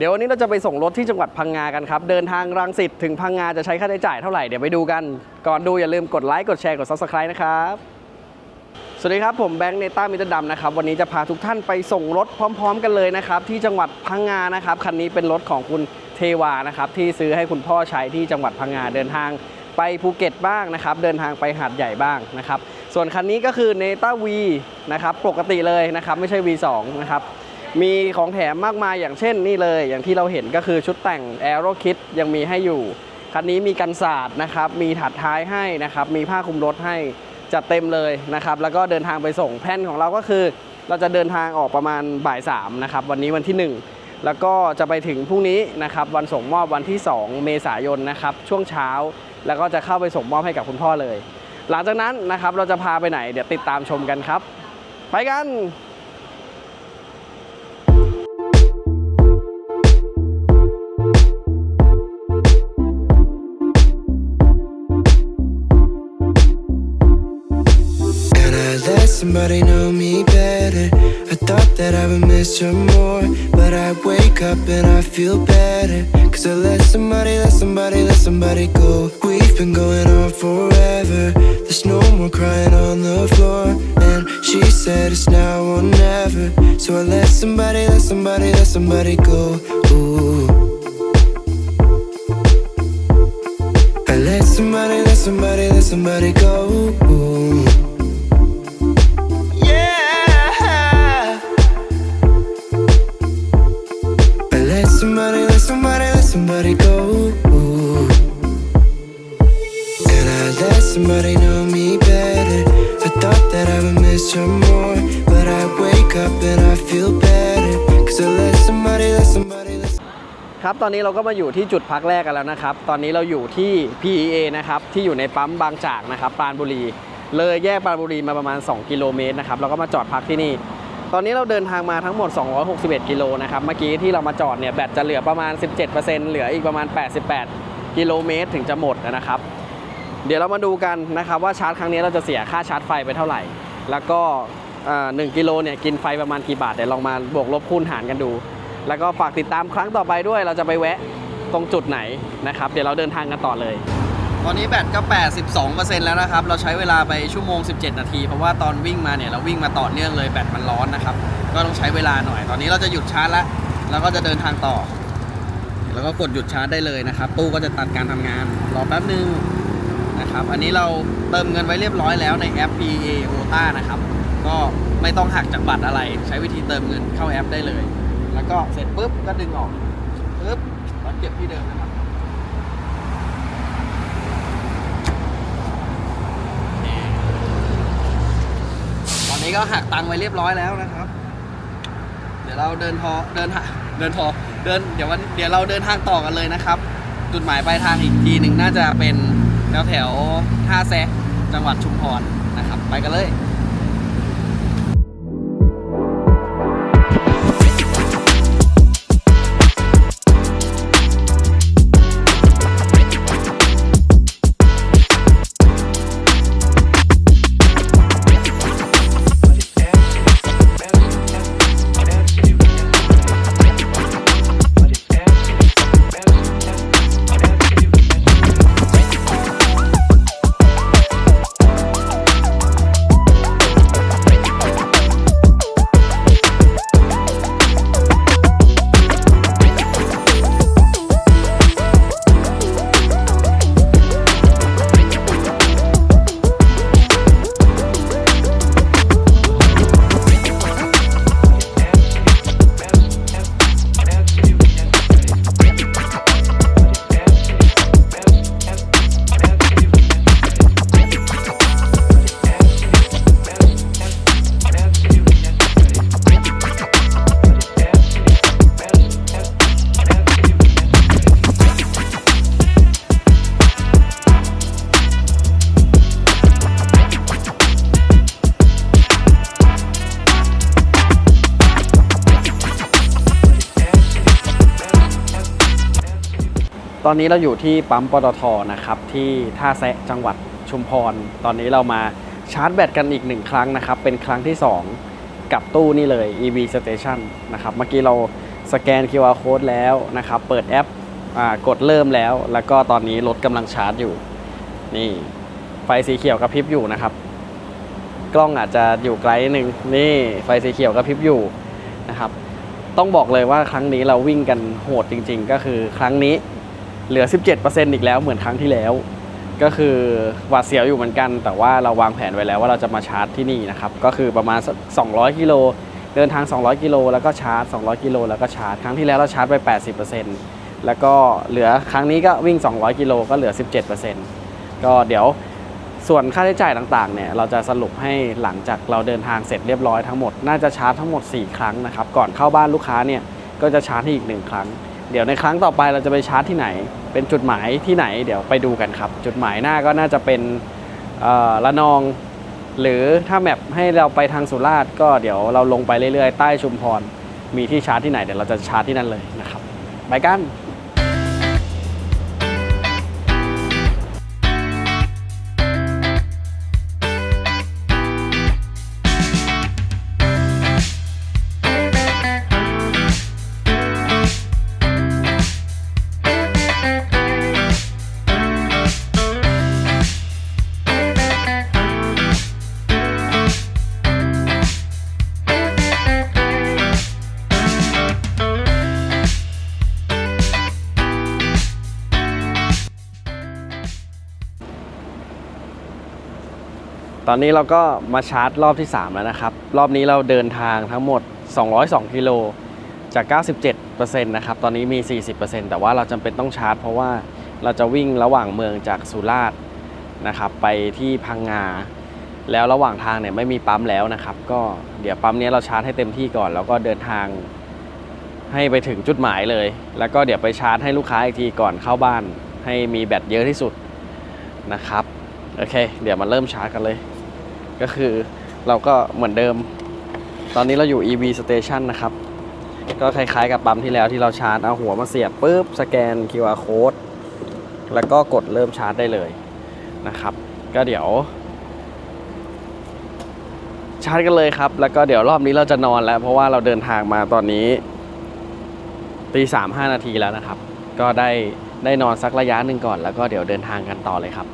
เดี๋ยววันนี้เราจะไปส่งรถที่จังหวัดพังงากันครับ เดินทางรังสิตถึงพังงาจะใช้ค่าใช้จ่ายเท่าไหร่ เดี๋ยวไปดูกัน ก่อนดูอย่าลืมกดไลค์ กดแชร์ กด Subscribe นะครับ สวัสดีครับ ผมแบงค์เนต้ามิตรดำนะครับ วันนี้จะพาทุกท่านไปส่งรถพร้อม ๆ กันเลยนะครับ ที่จังหวัดพังงานะครับ คันนี้เป็นรถของคุณเทวานะครับ ที่ซื้อให้คุณพ่อใช้ที่จังหวัดพังงาเดินทางไปภูเก็ตบ้างนะครับ เดินทางไปหาดใหญ่บ้างนะครับ ส่วนคันนี้ก็คือเนต้าวีนะครับ ปกติเลยนะครับ ไม่ใช่ V2 นะครับ มีของแถมมากมายอย่างเช่นนี่เลย อย่างที่เราเห็นก็คือชุดแต่ง Aero Kit ยังมีให้อยู่ คันนี้มีกันศาสตร์นะครับ มีถัดท้ายให้นะครับ มีผ้าคลุมรถให้จัดเต็มเลยนะครับ แล้วก็เดินทางไปส่งแผนของเราก็คือ เราจะเดินทางออกประมาณบ่ายสามนะครับ วันนี้วันที่ 1 แล้วก็จะไปถึงพรุ่งนี้นะครับ วันส่งมอบวันที่ 2 เมษายนนะครับ ช่วงเช้า แล้วก็จะเข้าไปส่งมอบให้กับคุณพ่อเลย หลังจากนั้นนะครับ เราจะพาไปไหน เดี๋ยวติดตามชมกันครับ ไปกัน somebody know me better. I thought that I would miss her more. But I wake up and I feel better. Cause I let somebody, let somebody, let somebody go. We've been going on forever. There's no more crying on the floor. And she said it's now or never. So I let somebody, let somebody, let somebody go. Ooh. I let somebody, let somebody, let somebody go. Ooh. Somebody know me better. I thought that I would miss her more. But I wake up and I feel better. Cause I let somebody, let somebody, let ครับ ตอนนี้เราก็มาอยู่ที่จุดพักแรกกันแล้วนะครับ ตอนนี้เราอยู่ที่ PEA นะครับ ที่อยู่ในปั๊มบางจากนะครับปรานบุรี เลยแยกปรานบุรีมาประมาณ 2 กิโลเมตรนะครับ เราก็มาจอดพักที่นี่ ตอนนี้เราเดินทางมาทั้งหมด 261 กิโลนะครับ เมื่อกี้ที่เรามาจอดเนี่ยแบตจะเหลือประมาณ 17%เหลืออีกประมาณ 88 กิโลเมตรถึงจะหมดนะครับ เดี๋ยวเรามาดูกันนะครับว่าชาร์จครั้งนี้เราจะเสียค่าชาร์จไฟไปเท่าไหร่ แล้วก็อ่า1กิโลเนี่ยกินไฟประมาณกี่บาทเดี๋ยวลองมาบวกลบคูณหารกันดู แล้วก็ฝากติดตามครั้งต่อไปด้วย เราจะไปแวะตรงจุดไหนนะครับ เดี๋ยวเราเดินทางกันต่อเลย ตอนนี้แบตก็ 82%แล้วนะครับ เราใช้เวลาไปชั่วโมง 17 นาที เพราะว่าตอนวิ่งมาเนี่ยเราวิ่งมาต่อเนื่องเลยแบตมันร้อนนะครับ ก็ต้องใช้เวลาหน่อย ตอนนี้เราจะหยุดชาร์จแล้ว แล้วก็จะเดินทางต่อ แล้วก็กดหยุดชาร์จได้เลยนะครับ ตู้ก็จะตัดการทำงาน รอแป๊บนึง นะครับ อันนี้เราเติมเงินไว้เรียบร้อยแล้วในแอป PA OTA นะครับ ก็ไม่ต้องหักจากบัตรอะไร ใช้วิธีเติมเงินเข้าแอปได้เลย แล้วก็เสร็จปุ๊บก็ดึงออกปุ๊บแล้วเก็บที่เดิมนะครับตอนนี้ก็หักตังค์ไว้เรียบร้อยแล้วนะครับ เดี๋ยวเราเดินทอเดินหาเดินทอเดินเดี๋ยววันเดี๋ยวเราเดินทางต่อกันเลยนะครับ จุดหมายปลายทางอีกทีหนึ่งน่าจะเป็น แถวแถวท่าแซะจังหวัดชุมพรนะครับ ไปกันเลย อนนี้เราอยู่ที่ปั๊มปตทนะครับที่ท่าแซะจังหวัดชุมพร ตอนนี้เรามาชาร์จแบตกันอีกหนึ่งครั้งนะครับ เป็นครั้งที่ 2 กับตู้นี่เลย EV Station นะครับ เมื่อกี้เราสแกน QR code แล้วนะครับ เปิดแอปอกดเริ่มแล้ว แล้วก็ตอนนี้รถกำลังชาร์จอยู่ นี่ไฟสีเขียวกระพริบอยู่นะครับ กล้องอาจจะอยู่ไกลนิดนึงนี่ไฟสีเขียวกระพริบอยู่นะครับ ต้องบอกเลยว่าครั้งนี้เราวิ่งกันโหดจริง ๆ ก็คือครั้งนี้ เหลือ 17%อีกแล้วเหมือนครั้งที่แล้ว ก็คือหวาดเสียวอยู่เหมือนกัน แต่ว่าเราวางแผนไว้แล้วว่าเราจะมาชาร์จที่นี่นะครับ ก็คือประมาณสัก200 กิโล เดินทาง 200 กิโลแล้วก็ชาร์จ 200 กิโลแล้วก็ชาร์จ ครั้งที่แล้วเราชาร์จไป 80%แล้วก็เหลือครั้งนี้ก็วิ่ง 200 กิโลก็เหลือ 17%ก็เดี๋ยวส่วนค่าใช้จ่ายต่างๆ เนี่ย เราจะสรุปให้หลังจากเราเดินทางเสร็จเรียบร้อยทั้งหมด น่าจะชาร์จทั้งหมด 4 ครั้งนะครับ ก่อนเข้าบ้านลูกค้าเนี่ย ก็จะชาร์จให้อีกหนึ่งครั้ง เดี๋ยวในครั้งต่อไปเราจะไปชาร์จที่ไหน เป็นจุดหมายที่ไหนเดี๋ยวไปดูกันครับ จุดหมายหน้าก็น่าจะเป็นละนอง หรือถ้าแมปให้เราไปทางสุราษฎร์ก็เดี๋ยวเราลงไปเรื่อยๆ ใต้ชุมพร มีที่ชาร์จที่ไหนเดี๋ยวเราจะชาร์จที่นั่นเลยนะครับ ไปกัน ตอนนี้เราก็มาชาร์จรอบที่ 3 แล้วนะครับ รอบนี้เราเดินทางทั้งหมด 202 กิโลจาก 97%นะครับ ตอนนี้มี 40%แต่ว่าเราจำเป็นต้องชาร์จ เพราะว่าเราจะวิ่งระหว่างเมืองจากสุราษฎร์นะครับไปที่พังงา แล้วระหว่างทางเนี่ยไม่มีปั๊มแล้วนะครับ ก็เดี๋ยวปั๊มนี้เราชาร์จให้เต็มที่ก่อน แล้วก็เดินทางให้ไปถึงจุดหมายเลย แล้วก็เดี๋ยวไปชาร์จให้ลูกค้าอีกทีก่อนเข้าบ้าน ให้มีแบตเยอะที่สุดนะครับ โอเค เดี๋ยวมาเริ่มชาร์จกันเลย ก็คือเราก็เหมือนเดิม ตอนนี้เราอยู่ EV Station นะครับ ก็คล้ายๆกับปั๊มที่แล้วที่เราชาร์จเอาหัวมาเสียบปุ๊บสแกน QR code แล้วก็กดเริ่มชาร์จได้เลยนะครับ ก็เดี๋ยว ชาร์จกันเลยครับ แล้วก็เดี๋ยวรอบนี้เราจะนอนแล้ว เพราะว่าเราเดินทางมาตอนนี้ตีสามห้านาทีแล้วนะครับ ก็ได้ได้นอนสักระยะหนึ่งก่อน แล้วก็เดี๋ยวเดินทางกันต่อเลยครับ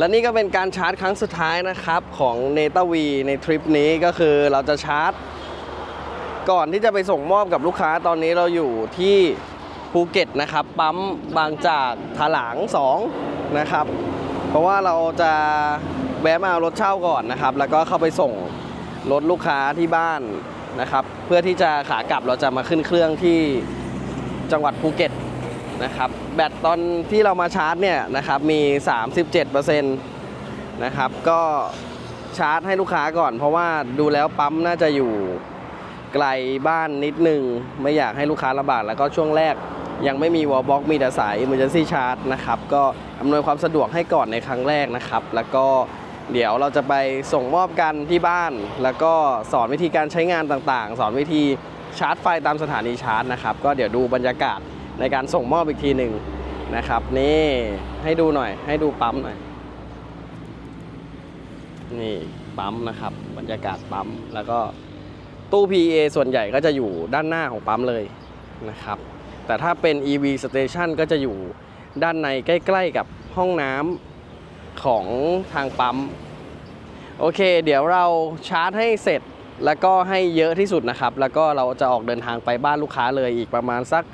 และนี่ก็เป็นการชาร์จครั้งสุดท้ายนะครับของเนตาวีในทริปนี้ก็คือเราจะชาร์จ ก่อนที่จะไปส่งมอบกับลูกค้าตอนนี้เราอยู่ที่ภูเก็ตนะครับ ปั๊มบางจากถลาง 2 นะครับ เพราะว่าเราจะแวะมาเอารถเช่าก่อนนะครับ แล้วก็เข้าไปส่งรถลูกค้าที่บ้านนะครับ เพื่อที่จะขากลับเราจะมาขึ้นเครื่องที่จังหวัดภูเก็ต นะครับ แบตตอนที่เรามาชาร์จเนี่ยนะครับมี 37%นะครับก็ชาร์จให้ลูกค้าก่อน เพราะว่าดูแล้วปั๊มน่าจะอยู่ไกลบ้านนิดนึง ไม่อยากให้ลูกค้าลำบากแล้วก็ช่วงแรกยังไม่มีวอลบ็อกมีแต่สาย Emergency Charge นะครับ ก็อำนวยความสะดวกให้ก่อนในครั้งแรกนะครับ แล้วก็เดี๋ยวเราจะไปส่งมอบกันที่บ้าน แล้วก็สอนวิธีการใช้งานต่างๆ สอนวิธีชาร์จไฟตามสถานีชาร์จนะครับ ก็เดี๋ยวดูบรรยากาศ ในการส่งมอบอีกทีหนึ่งนะครับ นี่ให้ดูหน่อย ให้ดูปั๊มหน่อย นี่ปั๊มนะครับ บรรยากาศปั๊มแล้วก็ตู้ PA ส่วนใหญ่ก็จะอยู่ด้านหน้าของปั๊มเลยนะครับ แต่ถ้าเป็น EV Station ก็จะอยู่ด้านในใกล้ๆกับห้องน้ำของทางปั๊ม โอเค เดี๋ยวเราชาร์จให้เสร็จแล้วก็ให้เยอะที่สุดนะครับ แล้วก็เราจะออกเดินทางไปบ้านลูกค้าเลยอีกประมาณสัก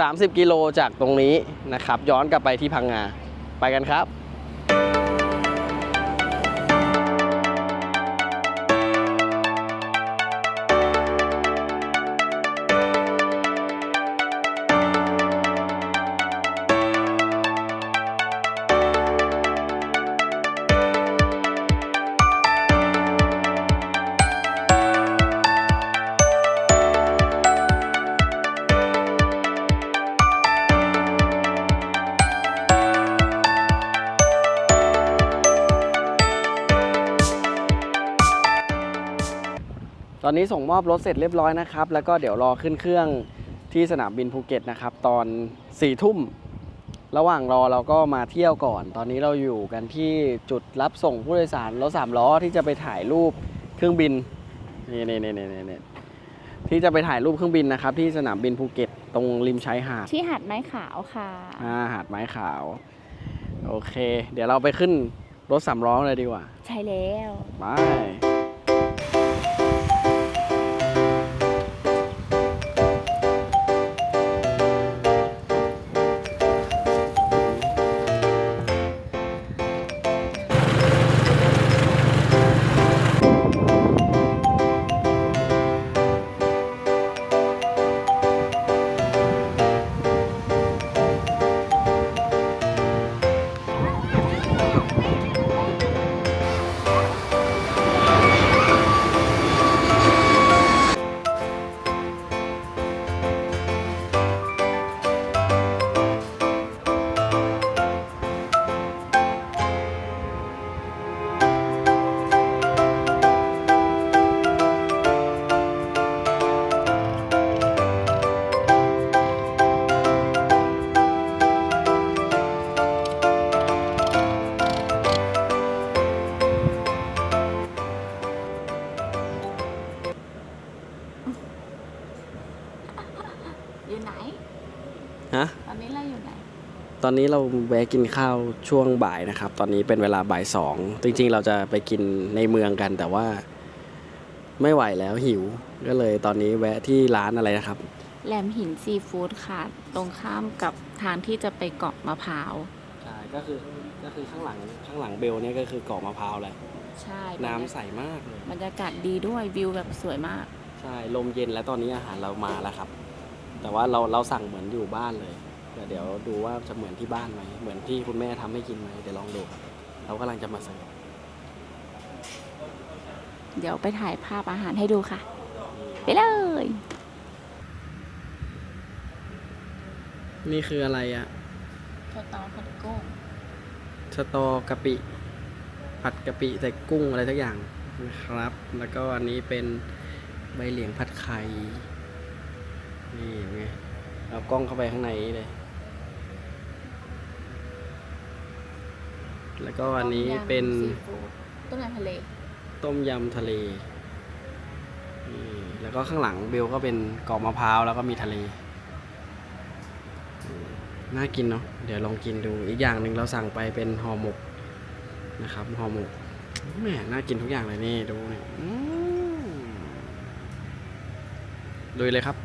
30 กิโลจากตรงนี้นะครับ ย้อนกลับไปที่พังงา ไปกันครับ ตอนนี้ส่งมอบรถเสร็จเรียบร้อยนะครับ แล้วก็เดี๋ยวรอขึ้นเครื่องที่สนามบินภูเก็ตนะครับ ตอน4ี่ทุ่ม ระหว่างรอเราก็มาเที่ยวก่อน ตอนนี้เราอยู่กันที่จุดรับส่งผู้โดยสารรถสามล้อที่จะไปถ่ายรูปเครื่องบินนี่นี่นี่นี่นี่ที่จะไปถ่ายรูปเครื่องบินนะครับ ที่สนามบินภูเก็ต ตรงริมชายหาดที่หาดไม้ขาวค่ะอ่าหาดไม้ขาว โอเค เดี๋ยวเราไปขึ้นรถสามล้อเลยดีกว่า ใช่แล้วไป อนนี้เราแวะกินข้าวช่วงบ่ายนะครับ ตอนนี้เป็นเวลาบ่ายสองจริงๆ เราจะไปกินในเมืองกัน แต่ว่าไม่ไหวแล้วหิว ก็เลยตอนนี้แวะที่ร้านอะไรนะครับ แหลมหินซีฟู้ดค่ะ ตรงข้ามกับทางที่จะไปเกาะมะพร้าว ใช่ก็คือก็คือข้างหลังข้างหลังเบลเนี่ยก็คือเกาะมะพร้าวแหละใช่น้ำใสมากเลย บรรยากาศดีด้วยวิวแบบสวยมาก ใช่ลมเย็นแล้วตอนนี้อาหารเรามาแล้วครับ แต่ว่าเราเราสั่งเหมือนอยู่บ้านเลย แต่เดี๋ยวดูว่าจะเหมือนที่บ้านไหมเหมือนที่คุณแม่ทำให้กินไหมเดี๋ยวลองดูครับเรากำลังจะมาเสิร์ฟเดี๋ยวไปถ่ายภาพอาหารให้ดูค่ะ ไปเลย นี่คืออะไรอะสตอผัดกุ้งสตอกะปิ ผัดกะปิใส่กุ้งอะไรทุกอย่างนะครับ แล้วก็อันนี้เป็นใบเหลียงผัดไข่ นี่ไง เอากล้องเข้าไปข้างในนี้เลย แล้วก็อันนี้เป็นต้มยำทะเล ต้มยำทะเลนี่แล้วก็ข้างหลังเบลก็เป็นกรอบมะพร้าวแล้วก็มีทะเลอืมน่ากินเนาะเดี๋ยวลองกินดูอีกอย่างหนึ่งเราสั่งไปเป็นห่อหมกนะครับห่อหมกแหมน่ากินทุกอย่างเลยนี่ดูนี่อืมลุยเลยครับ